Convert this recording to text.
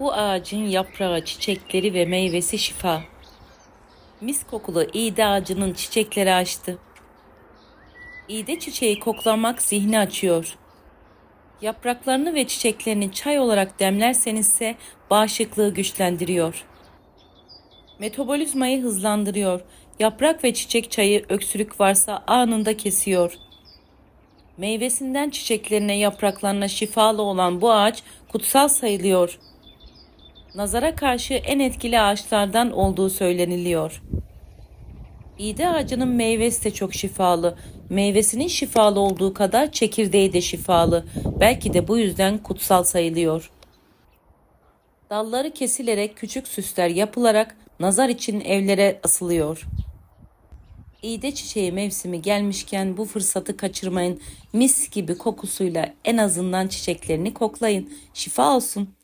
Bu ağacın yaprağı, çiçekleri ve meyvesi şifa. Mis kokulu iğde ağacının çiçekleri açtı. İğde çiçeği koklamak zihni açıyor. Yapraklarını ve çiçeklerini çay olarak demlersenizse bağışıklığı güçlendiriyor. Metabolizmayı hızlandırıyor. Yaprak ve çiçek çayı öksürük varsa anında kesiyor. Meyvesinden çiçeklerine, yapraklarına şifalı olan bu ağaç kutsal sayılıyor. Nazara karşı en etkili ağaçlardan olduğu söyleniliyor. İğde ağacının meyvesi de çok şifalı. Meyvesinin şifalı olduğu kadar çekirdeği de şifalı. Belki de bu yüzden kutsal sayılıyor. Dalları kesilerek küçük süsler yapılarak nazar için evlere asılıyor. İğde çiçeği mevsimi gelmişken bu fırsatı kaçırmayın. Mis gibi kokusuyla en azından çiçeklerini koklayın. Şifa olsun.